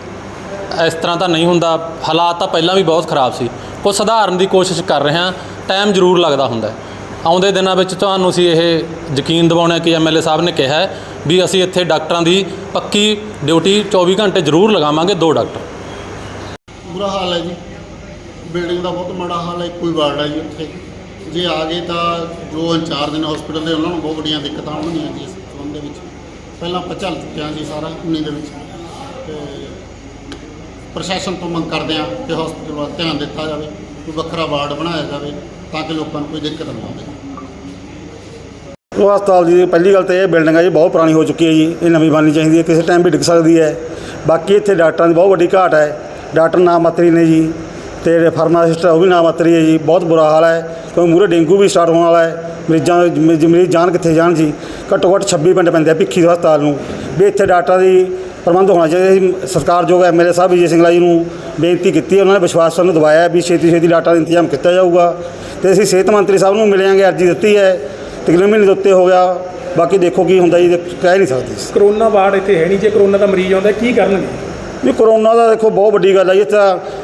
ਇਸ ਤਰ੍ਹਾਂ ਤਾਂ ਨਹੀਂ ਹੁੰਦਾ। ਹਾਲਾਤ ਤਾਂ ਪਹਿਲਾਂ ਵੀ ਬਹੁਤ ਖਰਾਬ ਸੀ। ਕੁਝ ਸੁਧਾਰਨ ਦੀ ਕੋਸ਼ਿਸ਼ ਕਰ ਰਹੇ ਹਾਂ। ਟਾਈਮ ਜ਼ਰੂਰ ਲੱਗਦਾ ਹੁੰਦਾ। ਆਉਂਦੇ ਦਿਨਾਂ ਵਿੱਚ ਤੁਹਾਨੂੰ ਅਸੀਂ ਇਹ ਯਕੀਨ ਦਿਵਾਉਣਾ ਕਿ ਐਮਐਲਏ ਸਾਹਿਬ ਨੇ ਕਿਹਾ ਵੀ ਅਸੀਂ ਇੱਥੇ ਡਾਕਟਰਾਂ ਦੀ ਪੱਕੀ ਡਿਊਟੀ 24 ਘੰਟੇ ਜ਼ਰੂਰ ਲਗਾਵਾਂਗੇ। ਦੋ ਡਾਕਟਰ।
ਬੁਰਾ ਹਾਲ ਹੈ ਜੀ। ਬਿਲਡਿੰਗ ਦਾ ਬਹੁਤ ਮਾੜਾ ਹਾਲ ਹੈ। ਇੱਕੋ ਹੀ ਵਾਰਡ ਹੈ ਜੀ ਉੱਥੇ। ਜੇ ਆ ਗਏ ਤਾਂ ਜੋ ਇੰਚਾਰਜ ਨੇ ਹਸਪੀਟਲ ਦੇ, ਉਹਨਾਂ ਨੂੰ ਬਹੁਤ ਵੱਡੀਆਂ ਦਿੱਕਤਾਂ ਆਉਣਗੀਆਂ ਜੀ ਇਸ ਸੰਬੰਧ ਦੇ ਵਿੱਚ। ਪਹਿਲਾਂ ਆਪਾਂ ਝੱਲ ਚੁੱਕੇ ਹਾਂ ਜੀ ਸਾਰਾ 19 ਦੇ ਵਿੱਚ। ਤੇ ਪ੍ਰਸ਼ਾਸਨ ਤੋਂ ਮੰਗ ਕਰਦੇ ਹਾਂ ਕਿ ਹਸਪਤਾਲ ਵੱਲ ਧਿਆਨ ਦਿੱਤਾ ਜਾਵੇ, ਕੋਈ ਵੱਖਰਾ ਵਾਰਡ ਬਣਾਇਆ ਜਾਵੇ ਤਾਂ ਕਿ ਲੋਕਾਂ ਨੂੰ ਕੋਈ ਦਿੱਕਤ ਨਾ ਆਵੇ।
ਉਹ ਹਸਪਤਾਲ ਦੀ ਪਹਿਲੀ ਗੱਲ ਤਾਂ ਇਹ ਬਿਲਡਿੰਗ ਹੈ ਜੀ, ਬਹੁਤ ਪੁਰਾਣੀ ਹੋ ਚੁੱਕੀ ਹੈ ਜੀ, ਇਹ ਨਵੀਂ ਬਣਨੀ ਚਾਹੀਦੀ ਹੈ, ਕਿਸੇ ਟਾਈਮ ਵੀ ਡਿੱਗ ਸਕਦੀ ਹੈ। ਬਾਕੀ ਇੱਥੇ ਡਾਕਟਰਾਂ ਦੀ ਬਹੁਤ ਵੱਡੀ ਘਾਟ ਹੈ, ਡਾਕਟਰ ਨਾ ਮਾਤਰੀ ਨੇ ਜੀ, ਤੇ ਜਿਹੜੇ ਫਾਰਮਾਸਿਸਟ ਉਹ ਵੀ ਨਾ ਮਾਤਰੀ ਹੈ ਜੀ, ਬਹੁਤ ਬੁਰਾ ਹਾਲ ਹੈ ਕਿਉਂਕਿ ਮੂਰੇ ਡੇਂਗੂ ਵੀ ਸਟਾਰਟ ਹੋਣ ਵਾਲਾ ਹੈ, ਮਰੀਜ਼ਾਂ ਮਰੀਜ਼ ਜਾਣ ਕਿੱਥੇ ਜਾਣ ਜੀ, ਘੱਟੋ ਘੱਟ 26 ਪਿੰਡ ਪੈਂਦੇ ਆ ਭਿੱਖੀ ਦੇ ਹਸਪਤਾਲ ਨੂੰ। ਵੀ ਇੱਥੇ ਡਾਕਟਰਾਂ ਦੀ ਪ੍ਰਬੰਧ ਹੋਣਾ ਚਾਹੀਦਾ ਸੀ। ਸਰਕਾਰਯੋਗ ਐਮਐਲਏ ਸਾਹਿਬ ਵਿਜੇ ਸਿੰਘਲਾ ਜੀ ਨੂੰ ਬੇਨਤੀ ਕੀਤੀ ਉਹਨਾਂ ਨੇ ਵਿਸ਼ਵਾਸ ਸਾਨੂੰ ਦਿਵਾਇਆ ਵੀ ਛੇਤੀ ਛੇਤੀ ਡਾਕਟਰਾਂ ਦਾ ਇੰਤਜ਼ਾਮ ਕੀਤਾ ਜਾਊਗਾ। ਤੇ ਅਸੀਂ ਸਿਹਤ ਮੰਤਰੀ ਸਾਹਿਬ ਨੂੰ ਮਿਲਿਆਂਗੇ ਅਰਜੀ ਦਿੱਤੀ ਹੈ। ਤਕਰੀਬਨ ਮਹੀਨੇ ਦੇ ਉੱਤੇ ਹੋ ਗਿਆ। ਬਾਕੀ ਦੇਖੋ ਕੀ ਹੁੰਦਾ ਜੀ ਕਹਿ ਨਹੀਂ ਸਕਦੇ।
ਕਰੋਨਾ ਵਾਰਡ ਇੱਥੇ ਹੈ ਨਹੀਂ ਜੇ ਕਰੋਨਾ ਦਾ ਮਰੀਜ਼ ਆਉਂਦਾ ਕੀ ਕਰਨਗੇ?
ਵੀ ਕਰੋਨਾ ਦਾ ਦੇਖੋ ਬਹੁਤ ਵੱਡੀ ਗੱਲ ਹੈ ਜੀ। ਇੱਥੇ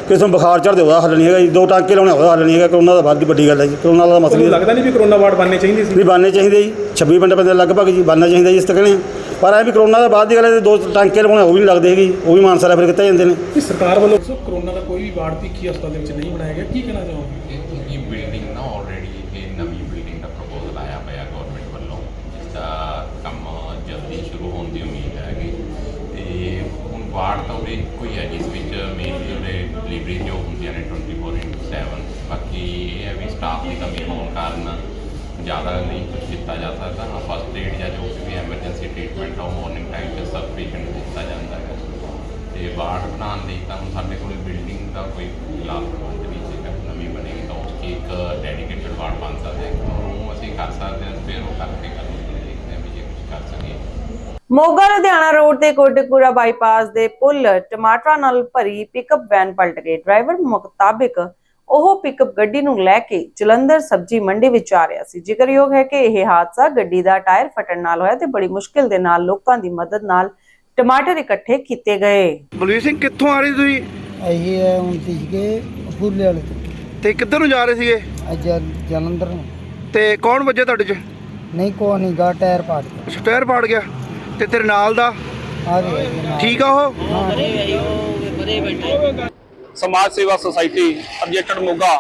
ਕਿਸੇ ਨੂੰ ਬੁਖਾਰ ਚੜ੍ਹਦੇ ਉਹਦਾ ਹੱਲ ਨਹੀਂ ਹੈਗਾ ਜੀ। ਦੋ ਟਾਂਕੇ ਲਾਉਣੇ ਉਹਦਾ ਹੱਲ ਨਹੀਂ ਹੈਗਾ। ਕਰੋਨਾ ਦਾ ਬਹੁਤ ਵੱਡੀ ਗੱਲ ਹੈ ਜੀ। ਕਰੋਨਾ ਦਾ ਮਸਲਾ ਹੀ
ਲੱਗਦਾ ਨਹੀਂ ਵੀ ਕਰੋਨਾ ਵਾਰਡ ਬਣਨੇ ਚਾਹੀਦੇ ਸੀ?
ਵੀ ਬਣਨੇ ਚਾਹੀਦੇ ਜੀ। 26 ਪਿੰਡ ਪੈਂਦੇ ਲਗਭਗ ਜੀ ਬਣਨਾ ਚਾਹੀਦਾ ਜੀ ਇਸ ਤੱਕ ਨੇ ਪਰ ਐ ਵੀ ਕਰੋਨਾ ਦਾ ਬਾਅਦ ਦੀ ਗੱਲ ਹੈ ਤੇ ਦੋ ਟਾਂਕੇ ਲਵਾਉਣੇ ਉਹ ਵੀ ਨਹੀਂ ਲੱਗਦੇ ਹੈਗੇ ਉਹ ਵੀ ਮਾਨਸਾ ਰੈਫਰ ਕਿੱਥੇ ਜਾਂਦੇ ਨੇ।
ਕਿ ਸਰਕਾਰ ਵੱਲੋਂ ਦੱਸੋ ਕਰੋਨਾ ਦਾ ਕੋਈ ਵੀ ਵਾਰਡ ਭਿੱਖੀ ਹਸਪਤਾਲ ਦੇ ਵਿੱਚ ਨਹੀਂ ਬਣਾਇਆ ਗਿਆ ਕੀ ਕਹਿਣਾ ਚਾਹੋਗੇ?
ਇਹ ਬਿਲਡਿੰਗ ਨਾ ਆਲਰੇਡੀ ਇਹ ਨਵੀਂ ਬਿਲਡਿੰਗ ਦਾ ਪ੍ਰਪੋਜ਼ਲ ਆਇਆ ਪਿਆ ਗਵਰਨਮੈਂਟ ਵੱਲੋਂ ਜਿਸ ਦਾ ਕੰਮ ਜਲਦੀ ਸ਼ੁਰੂ ਹੋਣ ਦੀ ਉਮੀਦ ਹੈਗੀ। ਤੇ ਹੁਣ ਵਾਰਡ ਤਾਂ ਉਹਦੇ ਇੱਕੋ ਹੀ ਹੈ ਜਿਸ ਵਿੱਚ ਮੇਨਲੀ ਉਹਦੇ ਡਿਲੀਵਰੀ ਜੋ ਹੁੰਦੀਆਂ ਨੇ 24/7 ਬਾਕੀ ਇਹ ਹੈ ਵੀ ਸਟਾਫ ਦੀ ਕਮੀ ਹੋਣ ਕਾਰਨ ਜ਼ਿਆਦਾ ਨਹੀਂ ਕੁਝ ਦਿੱਤਾ ਜਾ ਸਕਦਾ। ਹਾਂ ਫਸਟ ਏਡ ਜਾਂ ਜੋ ਐਮਰਜੈਂਸੀ ਟ੍ਰੀਟਮੈਂਟ ਆ ਮਾਰਨਿੰਗ ਟਾਈਮ 'ਚ ਸਬ ਪੇਸ਼ੈਂਟ ਦਿੱਤਾ ਜਾਂਦਾ ਹੈ। ਤੇ ਵਾਰਡ ਬਣਾਉਣ ਲਈ ਤਾਂ ਸਾਡੇ ਕੋਲ ਬਿਲਡਿੰਗ ਦਾ ਕੋਈ ਫਿਲਹਾਲ ਪ੍ਰਬੰਧ ਨਹੀਂ ਸੀਗਾ ਨਵੀਂ ਬਣੇਗੀ ਤਾਂ ਉਸ ਇੱਕ ਡੈਡੀਕੇਟਡ ਵਾਰਡ ਬਣ ਸਕਦਾ ਹੈ। ਉਹ ਅਸੀਂ ਕਰ ਸਕਦੇ ਹਾਂ, ਫਿਰ ਉਹ ਕਰਕੇ ਗੱਲ ਦੇਖਦੇ ਹਾਂ ਵੀ ਜੇ ਕੁਝ ਕਰ ਸਕੀਏ।
ਮੋਗਾ, ਲੁਧਿਆਣਾ ਰੋਡ ਤੇ ਕੋਟਕਪੂਰਾ ਬਾਈਪਾਸ ਦੇ ਪੁਲ ਟਮਾਟਰਾਂ ਨਾਲ ਭਰੀ ਪਿਕਅਪ ਵੈਨ ਪਲਟ ਗਈ। ਡਰਾਈਵਰ ਮੁਤਾਬਿਕ ਉਹ ਪਿਕਅਪ ਗੱਡੀ ਨੂੰ ਲੈ ਕੇ ਜਲੰਧਰ ਸਬਜ਼ੀ ਮੰਡੀ ਵਿੱਚ ਆ ਰਿਹਾ ਸੀ। ਜ਼ਿਕਰਯੋਗ ਹੈ ਕਿ ਇਹ ਹਾਦਸਾ ਗੱਡੀ ਦਾ ਟਾਇਰ ਫਟਣ ਨਾਲ ਹੋਇਆ ਤੇ ਬੜੀ ਮੁਸ਼ਕਿਲ ਦੇ ਨਾਲ ਲੋਕਾਂ ਦੀ ਮਦਦ ਨਾਲ ਟਮਾਟਰ ਇਕੱਠੇ ਕੀਤੇ ਗਏ।
ਬਲਵੀਰ ਸਿੰਘ ਕਿੱਥੋਂ ਆ ਰਹੇ ਤੁਸੀਂ?
ਆਈ ਹੈ ਹੁਣ ਕੇ ਫੁੱਲੇ ਵਾਲੇ
ਤੇ। ਕਿੱਧਰ ਨੂੰ ਜਾ ਰਹੇ ਸੀਗੇ?
ਅੱਜ ਜਲੰਧਰ ਨੂੰ।
ਤੇ ਕੌਣ ਵੱਜਿਆ ਤੁਹਾਡੇ 'ਚ?
ਨਹੀਂ ਕੋ ਨਹੀਂ ਗਾ ਟਾਇਰ ਪਾੜ ਗਿਆ।
ਸਟਾਇਰ ਪਾੜ ਗਿਆ। ਤੇ ਤੇਰੇ ਨਾਲ ਦਾ?
ਆ ਰਿਹਾ
ਠੀਕ ਆ ਉਹ?
ਸਮਾਜ ਸੇਵਾ ਸੁਸਾਇਟੀ ਅਬਜੈਕਟਡ ਮੋਗਾ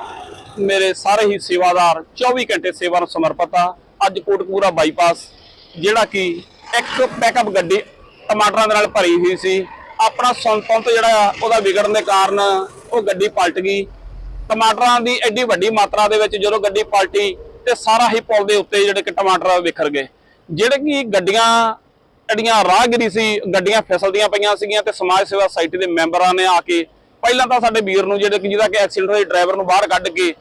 ਮੇਰੇ ਸਾਰੇ ਹੀ ਸੇਵਾਦਾਰ 24 ਘੰਟੇ ਸੇਵਾ ਨੂੰ ਸਮਰਪਿਤ ਆ। ਅੱਜ ਕੋਟਕਪੂਰਾ ਬਾਈਪਾਸ, ਜਿਹੜਾ ਕਿ ਇੱਕ ਪੈਕਅਪ ਗੱਡੀ ਟਮਾਟਰਾਂ ਦੇ ਨਾਲ ਭਰੀ ਹੋਈ ਸੀ। ਆਪਣਾ ਸੰਤੁਲਨ ਜਿਹੜਾ ਆ ਉਹਦਾ ਵਿਗੜਨ ਦੇ ਕਾਰਨ ਉਹ ਗੱਡੀ ਪਲਟ ਗਈ। ਟਮਾਟਰਾਂ ਦੀ ਐਡੀ ਵੱਡੀ ਮਾਤਰਾ ਦੇ ਵਿੱਚ ਜਦੋਂ ਗੱਡੀ ਪਲਟੀ ਤੇ ਸਾਰਾ ਹੀ ਪੁਲ ਦੇ ਉੱਤੇ ਜਿਹੜੇ ਕਿ ਟਮਾਟਰ ਵਿਖਰ ਗਏ। ਜਿਹੜੇ ਕਿ ਗੱਡੀਆਂ, ਜਿਹੜੀਆਂ ਰਾਹਗੀਰੀ ਸੀ, ਗੱਡੀਆਂ ਫਿਸਲਦੀਆਂ ਪਈਆਂ ਸੀਗੀਆਂ ਤੇ ਸਮਾਜ ਸੇਵਾ ਸੁਸਾਇਟੀ ਦੇ ਮੈਂਬਰਾਂ ਨੇ ਆ ਕੇ ਪਹਿਲਾਂ ਤਾਂ ਸਾਡੇ ਵੀਰ ਨੂੰ ਜਿਹੜੇ ਕਿ ਜਿਹਦਾ ਕਿ ਐਕਸੀਡੈਂਟ ਹੋਇਆ ਡਰਾਈਵਰ ਨੂੰ ਬਾਹਰ ਕੱਢ ਕੇ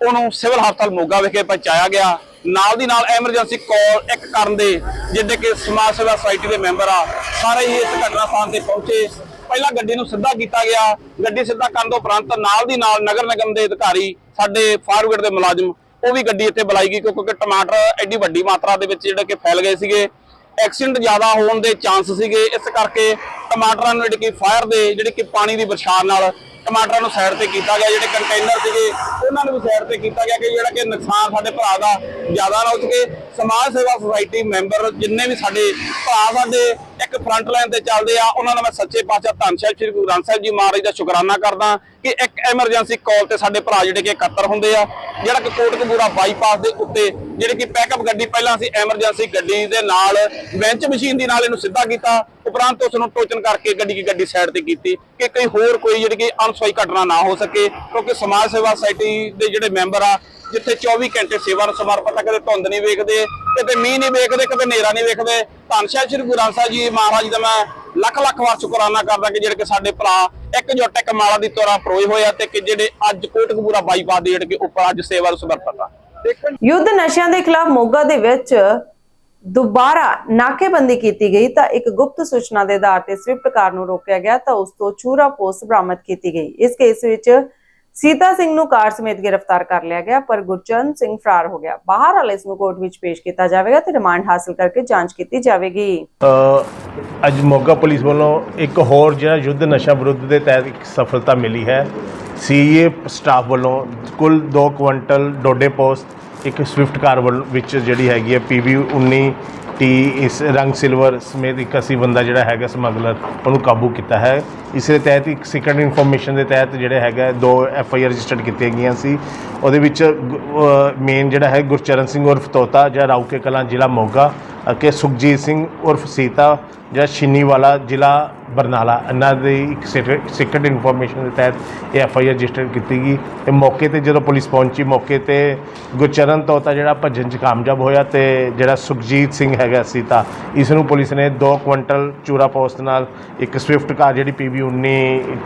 ਉਹਨੂੰ ਸਿਵਲ ਹਸਪਤਾਲ ਮੋਗਾ ਵਿਖੇ ਪਹੁੰਚਾਇਆ ਗਿਆ। ਨਾਲ ਦੀ ਨਾਲ ਐਮਰਜੈਂਸੀ ਕਾਲ ਇੱਕ ਕਰਨ ਦੇ ਜਿਹੜੇ ਕਿ ਸਮਾਜ ਸੇਵਾ ਸੁਸਾਇਟੀ ਦੇ ਮੈਂਬਰ ਆ, ਸਾਰੇ ਹੀ ਇਸ ਘਟਨਾ ਸਥਾਨ ਤੇ ਪਹੁੰਚੇ। ਪਹਿਲਾਂ ਗੱਡੀ ਨੂੰ ਸਿੱਧਾ ਕੀਤਾ ਗਿਆ। ਗੱਡੀ ਸਿੱਧਾ ਕਰਨ ਤੋਂ ਉਪਰੰਤ ਨਾਲ ਦੀ ਨਾਲ ਨਗਰ ਨਿਗਮ ਦੇ ਅਧਿਕਾਰੀ, ਸਾਡੇ ਫਾਇਰ ਬ੍ਰਿਗੇਡ ਦੇ ਮੁਲਾਜ਼ਮ, ਉਹ ਵੀ ਗੱਡੀ ਇੱਥੇ ਬੁਲਾਈ ਗਈ, ਕਿਉਂਕਿ ਟਮਾਟਰ ਐਡੀ ਵੱਡੀ ਮਾਤਰਾ ਦੇ ਵਿੱਚ ਜਿਹੜੇ ਕਿ ਫੈਲ ਗਏ ਸੀਗੇ। ਐਕਸੀਡੈਂਟ ਜ਼ਿਆਦਾ ਹੋਣ ਦੇ ਚਾਂਸ ਸੀਗੇ। ਇਸ ਕਰਕੇ ਟਮਾਟਰਾਂ ਨੂੰ ਜਿਹੜੀ ਕਿ ਫਾਇਰ ਦੇ, ਜਿਹੜੀ ਕਿ ਪਾਣੀ ਦੀ ਬਰਸਾਤ ਨਾਲ ਟਮਾਟਰਾਂ ਨੂੰ ਸਾਈਡ ਤੇ ਕੀਤਾ ਗਿਆ। ਜਿਹੜੇ ਕੰਟੇਨਰ ਸੀਗੇ, ਉਹਨਾਂ ਨੂੰ ਵੀ ਸਾਈਡ ਤੇ ਕੀਤਾ ਗਿਆ ਕਿ ਜਿਹੜਾ ਕਿ ਨੁਕਸਾਨ ਸਾਡੇ ਭਰਾ ਦਾ ਜ਼ਿਆਦਾ ਨਾ ਹੋ ਸਕੇ। ਸਮਾਜ ਸੇਵਾ ਸੁਸਾਇਟੀ ਮੈਂਬਰ ਜਿੰਨੇ ਵੀ ਸਾਡੇ ਭਰਾ ਸਾਡੇ ਇੱਕ ਫਰੰਟ ਲਾਈਨ ਤੇ ਚੱਲਦੇ ਆ। ਉਹਨਾਂ ਦਾ ਮੈਂ ਸੱਚੇ ਪਾਤਸ਼ਾਹ ਧੰਨ ਸਾਹਿਬ ਸ੍ਰੀ ਗੁਰੂ ਗ੍ਰੰਥ ਸਾਹਿਬ ਜੀ ਮਹਾਰਾਜ ਦਾ ਸ਼ੁਕਰਾਨਾ ਕਰਦਾ ਕਿ ਇੱਕ ਐਮਰਜੈਂਸੀ ਕਾਲ ਤੇ ਸਾਡੇ ਭਰਾ ਜਿਹੜੇ ਕਿ ਇਕੱਤਰ ਹੁੰਦੇ ਆ, ਜਿਹੜਾ ਕਿ ਕੋਟਕਪੂਰਾ ਬਾਈਪਾਸ ਦੇ ਉੱਤੇ, ਜਿਹੜੀ ਕਿ ਪੈਕਅਪ ਗੱਡੀ ਪਹਿਲਾਂ ਅਸੀਂ ਐਮਰਜੈਂਸੀ ਗੱਡੀ ਦੇ ਨਾਲ ਬੈਂਚ ਮਸ਼ੀਨ ਦੀ ਨਾਲ ਇਹਨੂੰ ਸਿੱਧਾ ਕੀਤਾ, ਉਪਰੰਤ ਉਸ ਨੂੰ ਟੋਚਨ ਕਰਕੇ ਗੱਡੀ ਦੀ ਗੱਡੀ ਸਾਈਡ ਤੇ ਕੀਤੀ ਕਿ ਕੋਈ ਹੋਰ ਕੋਈ ਜਿਹੜੀ ਕਿ ਅਨਸੋਈ ਘਟਨਾ ਨਾ ਹੋ ਸਕੇ, ਕਿਉਂਕਿ ਸਮਾਜ ਸੇਵਾ ਸੁਸਾਇਟੀ ਦੇ ਜਿਹੜੇ ਮੈਂਬਰ ਆ ਜਿੱਥੇ 24 ਘੰਟੇ ਸੇਵਾ ਨੂੰ ਸਮਰਪਿਤ ਕਦੇ ਧੁੰਦ ਨਹੀਂ ਵੇਖਦੇ ਕਿਤੇ ਮੀਂਹ ਨਹੀਂ ਵੇਖਦੇ ਕਦੇ ਹਨੇਰਾ ਨਹੀਂ ਵੇਖਦੇ। ਧੰਨ ਸਾਹਿਬ ਸ੍ਰੀ ਗੁਰੂ ਗ੍ਰੰਥ ਸਾਹਿਬ ਜੀ ਮਹਾਰਾਜ ਦਾ ਮੈਂ ਲੱਖ ਲੱਖ ਵਾਰ ਸ਼ੁਕਰਾਨਾ ਕਰਦਾ ਕਿ ਜਿਹੜੇ ਕਿ ਸਾਡੇ ਭਰਾ ਇੱਕ ਜੁੱਟ ਇੱਕ ਮਾਲਾ ਦੀ ਤੋਰਾ ਪਰੋਏ ਹੋਏ ਆ ਤੇ ਕਿ ਜਿਹੜੇ ਅੱਜ ਕੋਟਕਪੂਰਾ ਬਾਈਪਾਸ ਦੇ ਜਿਹੜੇ ਕਿ ਉੱਪਰ ਅੱਜ ਸੇਵਾ ਨੂੰ ਸਮਰਪਿਤ ਆ।
ਯੁੱਧ ਨਸ਼ਿਆਂ ਦੇ ਖਿਲਾਫ ਮੋਗਾ ਦੇ ਵਿੱਚ ਦੁਬਾਰਾ ਨਾਕੇਬੰਦੀ ਕੀਤੀ ਗਈ ਤਾਂ ਇੱਕ ਗੁਪਤ ਸੂਚਨਾ ਦੇ ਆਧਾਰ ਤੇ ਸਵਿਫਟ ਕਾਰ ਨੂੰ ਰੋਕਿਆ ਗਿਆ ਤਾਂ ਉਸ ਤੋਂ ਚੂਰਾ ਪੋਸਟ ਬਰਾਮਦ ਕੀਤੀ ਗਈ। ਇਸ ਕੇਸ ਵਿੱਚ ਸੀਤਾ ਸਿੰਘ ਨੂੰ ਕਾਰ ਸਮੇਤ ਗ੍ਰਿਫਤਾਰ ਕਰ ਲਿਆ ਗਿਆ, ਪਰ ਗੁਰਚਰਨ ਸਿੰਘ ਫਰਾਰ ਹੋ ਗਿਆ। ਬਾਹਰ ਵਾਲੇ ਇਸ ਨੂੰ ਕੋਰਟ ਵਿੱਚ ਪੇਸ਼ ਕੀਤਾ ਜਾਵੇਗਾ ਤੇ ਰਿਮਾਂਡ ਹਾਸਲ ਕਰਕੇ ਜਾਂਚ ਕੀਤੀ ਜਾਵੇਗੀ।
ਅੱਜ ਮੋਗਾ ਪੁਲਿਸ ਵੱਲੋਂ ਇੱਕ ਹੋਰ ਜਿਹੜਾ ਯੁੱਧ ਨਸ਼ਾ ਵਿਰੁੱਧ ਦੇ ਤਹਿਤ ਇੱਕ ਸਫਲਤਾ ਮਿਲੀ ਹੈ। ਸੀਏ ਸਟਾਫ ਵੱਲੋਂ ਕੁੱਲ 2 ਕੁਇੰਟਲ ਡੋਡੇ ਪੋਸਟ ਇੱਕ ਸਵਿਫਟ ਕਾਰ ਵੱਲ ਵਿੱਚ ਜਿਹੜੀ ਹੈਗੀ ਹੈ ਪੀਵੀ 19 ਟੀ, ਇਸ ਰੰਗ ਸਿਲਵਰ ਸਮੇਤ ਇੱਕ ਅਸੀਂ ਬੰਦਾ ਜਿਹੜਾ ਹੈਗਾ ਸਮਗਲਰ, ਉਹਨੂੰ ਕਾਬੂ ਕੀਤਾ ਹੈ। ਇਸ ਦੇ ਤਹਿਤ ਇੱਕ ਸਿਕਰਟ ਇਨਫੋਰਮੇਸ਼ਨ ਦੇ ਤਹਿਤ ਜਿਹੜੇ ਹੈਗਾ ਦੋ ਐਫ ਆਈ ਆਰ ਰਜਿਸਟਰਡ ਕੀਤੀਆਂ ਗਈਆਂ ਸੀ। ਉਹਦੇ ਵਿੱਚ ਮੇਨ ਜਿਹੜਾ ਹੈ ਗੁਰਚਰਨ ਸਿੰਘ ਉਰਫ ਤੋਤਾ ਜਾਂ ਰਾਊਕੇ ਕਲਾਂ ਜ਼ਿਲ੍ਹਾ ਮੋਗਾ ਅਤੇ ਸੁਖਜੀਤ ਸਿੰਘ ਉਰਫ ਸੀਤਾ ਜਾਂ ਛਿੰਨੀਵਾਲਾ ਜ਼ਿਲ੍ਹਾ ਬਰਨਾਲਾ ਇਹਨਾਂ ਦੀ ਇੱਕ ਸੀਕ੍ਰੀਟ ਇਨਫੋਰਮੇਸ਼ਨ ਦੇ ਤਹਿਤ ਇਹ ਐਫ ਆਈ ਆਰ ਰਜਿਸਟਰ ਕੀਤੀ ਗਈ। ਤੇ ਮੌਕੇ ਤੇ ਜਦੋਂ ਪੁਲਿਸ ਪਹੁੰਚੀ ਮੌਕੇ ਤੇ ਗੁਰਚਰਨ ਤੋਤਾ ਜਿਹੜਾ ਭੱਜਣ 'ਚ ਕਾਮਯਾਬ ਹੋਇਆ ਤੇ ਜਿਹੜਾ ਸੁਖਜੀਤ ਸਿੰਘ ਹੈਗਾ ਸੀ ਤਾਂ ਇਸ ਨੂੰ ਪੁਲਿਸ ਨੇ 2 ਕੁਇੰਟਲ ਚੂਰਾ ਪੋਸਟ ਨਾਲ ਇੱਕ ਸਵਿਫਟ ਕਾਰ ਜਿਹੜੀ ਪੀਬੀ 19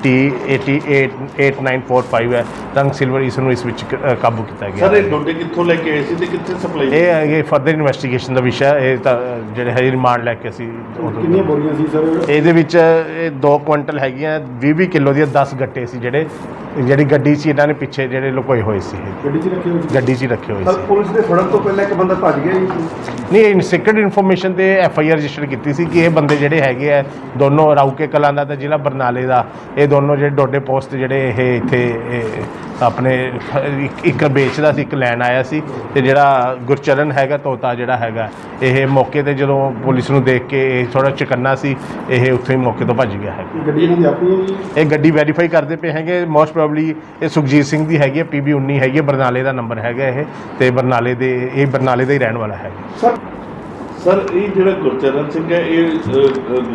ਟੀ 888945 ਹੈ ਰੰਗ ਸਿਲਵਰ ਇਸ ਨੂੰ ਇਸ ਵਿੱਚ ਕਾਬੂ ਕੀਤਾ ਗਿਆ
ਸਰ ਇਹ ਡੋਡੇ ਕਿੱਥੋਂ ਲੈ ਕੇ ਆਏ ਸੀ ਤੇ ਕਿੱਥੇ ਸਪਲਾਈ
ਇਹ ਹੈਗੇ ਫਰਦਰ ਇਨਵੈਸਟੀਗੇਸ਼ਨ ਦਾ ਵਿਸ਼ਾ। ਇਹ ਤਾਂ ਜਿਹੜੇ ਹੈ ਰਿਮਾਂਡ ਲੈ ਕੇ ਅਸੀਂ
ਕਿੰਨੀਆਂ ਬੋਰੀਆਂ ਸੀ ਸਰ?
ਇਹਦੇ ਵਿੱਚ ਇਹ 2 ਕੁਇੰਟਲ ਹੈਗੀਆਂ 20 20 ਕਿਲੋ ਦੀਆਂ 10 ਗੱਟੇ ਸੀ ਜਿਹੜੇ ਜਿਹੜੀ ਗੱਡੀ ਸੀ ਇਹਨਾਂ ਨੇ ਪਿੱਛੇ ਜਿਹੜੇ ਲੁਕੋਏ ਹੋਏ ਸੀ। ਇਹ।
ਗੱਡੀ 'ਚ ਰੱਖੇ ਹੋਏ ਸੀ?
ਗੱਡੀ 'ਚ ਹੀ ਰੱਖੇ ਹੋਏ
ਸਰ
ਸੀ।
ਪੁਲਿਸ ਦੇ ਫੜਨ ਤੋਂ ਪਹਿਲਾਂ ਇੱਕ ਬੰਦਾ ਭੱਜ ਗਿਆ ਜੀ?
ਨਹੀਂ ਇਹ ਸੀਕ੍ਰੀਟ ਇਨਫੋਰਮੇਸ਼ਨ ਤੇ ਐਫ ਆਈ ਆਰ ਰਜਿਸਟਰ ਕੀਤੀ ਸੀ ਕਿ ਇਹ ਬੰਦੇ ਜਿਹੜੇ ਹੈਗੇ ਆ ਦੋਨੋਂ ਰਾਊਕੇ ਕਲਾਂ ਦਾ ਤੇ ਜ਼ਿਲ੍ਹਾ ਬਰਨਾਲੇ ਦਾ ਇਹ ਦੋਨੋਂ ਜਿਹੜੇ ਡੋਡੇ ਪੋਸਟ ਜਿਹੜੇ ਇਹ ਇੱਥੇ ਇਹ ਆਪਣੇ ਇੱਕ- ਇੱਕ ਵੇਚਦਾ ਸੀ ਇੱਕ ਲੈਣ ਆਇਆ ਸੀ ਤੇ ਜਿਹੜਾ ਗੁਰਚਰਨ ਹੈਗਾ ਤੋਤਾ ਜਿਹੜਾ ਹੈਗਾ ਇਹ ਮੌਕੇ ਤੇ ਜਦੋਂ ਪੁਲਿਸ ਨੂੰ ਦੇਖ ਕੇ ਇਹ ਥੋੜਾ ਚਕੰਨਾ ਸੀ ਇਹ ਉੱਥੇ ਹੀ ਮੌਕੇ ਤੋਂ ਭੱਜ ਗਿਆ ਹੈ
ਗੱਡੀ ਇਹਨਾਂ ਦੀ ਆਪਣੀ ਹੈ ਜੀ?
ਇਹ ਗੱਡੀ ਵੈਰੀਫਾਈ ਕਰਦੇ ਪਏ ਹੈਗੇ ਮੋਸਟ ਪ੍ਰੋਬਬਲੀ ਇਹ ਸੁਖਜੀਤ ਸਿੰਘ ਦੀ ਹੈਗੀ ਹੈ ਪੀਬੀ 19 ਹੈਗੀ ਹੈ ਬਰਨਾਲੇ ਦਾ ਨੰਬਰ ਹੈਗਾ ਇਹ ਤੇ ਬਰਨਾਲੇ ਦੇ ਇਹ ਬਰਨਾਲੇ ਦਾ ਹੀ ਰਹਿਣ ਵਾਲਾ ਹੈ
ਸਰ ਸਰ ਇਹ ਜਿਹੜਾ ਗੁਰਚਰਨ ਸਿੰਘ ਹੈ ਇਹ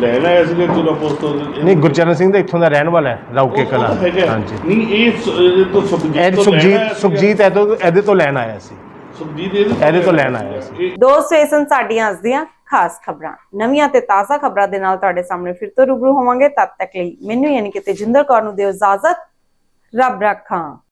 ਲੈਣ ਆਇਆ ਸੀਗਾ ਪੋਸਟ ਤੋਂ?
ਨਹੀਂ ਗੁਰਚਰਨ ਸਿੰਘ ਦਾ ਇੱਥੋਂ ਦਾ ਰਹਿਣ ਵਾਲਾ ਹੈ ਰਾਉਕੇ ਕਲਾ
ਤਾਂ ਹੈਗਾ।
ਹਾਂਜੀ।
ਨਹੀਂ ਇਹ ਸ- ਇਹ ਤੋਂ ਸੁਖਜੀਤ
ਇਹ
ਤੋਂ ਲੈਣ
ਸੁਖਜੀਤ
ਆਇਆ ਸੀਗਾ।
ਸੁਖਜੀਤ ਇਹਦੇ ਤੋਂ ਇਹਦੇ ਤੋਂ ਲੈਣ ਆਇਆ ਸੀ।
ਸੁਖਜੀਤ ਇਹਦੇ
ਇਹਦੇ ਤੋਂ ਲੈਣ ਆਇਆ ਸੀ
ਦੋਸਤੋ ਇਹ ਸਨ ਸਾਡੀਆਂ ਅੱਜ ਦੀਆਂ ਖਾਸ ਖਬਰਾਂ। ਨਵੀਆਂ ਤੇ ਤਾਜ਼ਾ ਖਬਰਾਂ ਦੇ ਨਾਲ ਤੁਹਾਡੇ ਸਾਹਮਣੇ ਫਿਰ ਤੋਂ ਰੂਬਰੂ ਹੋਵਾਂਗੇ। ਤਦ ਤੱਕ ਲਈ ਮੈਨੂੰ ਯਾਨੀ ਕਿ ਤੇਜਿੰਦਰ ਕੌਰ ਨੂੰ ਦਿਓ ਇਜਾਜ਼ਤ। ਰੱਬ ਰੱਖਾਂ।